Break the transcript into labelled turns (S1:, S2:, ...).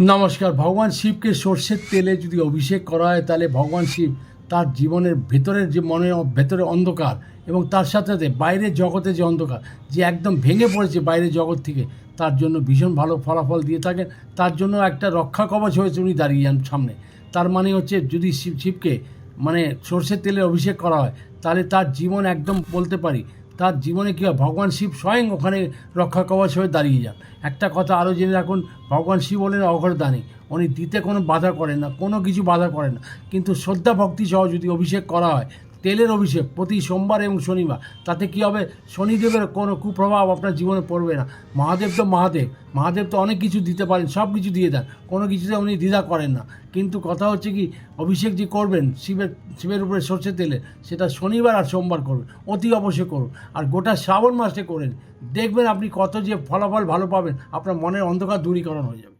S1: নমস্কার, ভগবান শিবকে সর্ষের তেলে যদি অভিষেক করা হয়, তাহলে ভগবান শিব তার জীবনের ভেতরের যে মনের ভেতরে অন্ধকার এবং তার সাথে সাথে বাইরের জগতে যে অন্ধকার, যে একদম ভেঙে পড়েছে বাইরের জগৎ থেকে, তার জন্য ভীষণ ভালো ফলাফল দিয়ে থাকেন। তার জন্য একটা রক্ষা কবচ হয়েছে উনি দাঁড়িয়ে যান সামনে। তার মানে হচ্ছে যদি শিব, শিবকে মানে সর্ষের তেলে অভিষেক করা হয়, তাহলে তার জীবন একদম বলতে পারি তার জীবনে কী হয়? ভগবান শিব স্বয়ং ওখানে রক্ষা কবচ হয়ে দাঁড়িয়ে যান। একটা কথা আরও জেনে রাখুন, ভগবান শিব হলেন অঘরদানি। উনি দিতে কোনো বাধা করেন না, কোনো কিছু বাধা করেন না। কিন্তু শ্রদ্ধা ভক্তি সহ যদি অভিষেক করা হয় তেলের অভিষেক প্রতি সোমবার এবং শনিবার। তাতে কী হবে? শনিদেবের কোনো কুপ্রভাব আপনার জীবনে পড়বে না। মহাদেব তো মহাদেব। মহাদেব তো অনেক কিছু দিতে পারেন, সব কিছু দিয়ে দেন। কোনো কিছুতে উনি দ্বিধা করেন না। কিন্তু কথা হচ্ছে কি, অভিষেক যে করবেন, শিবের শিবের উপরে সর্ষে তেলে, সেটা শনিবার আর সোমবার করবেন। অতি অবশ্যই করুন। আর গোটা শ্রাবণ মাসে করেন। দেখবেন আপনি কত যে ফলাফল ভালো পাবেন, আপনার মনের অন্ধকার দূরীকরণ হয়ে যাবে।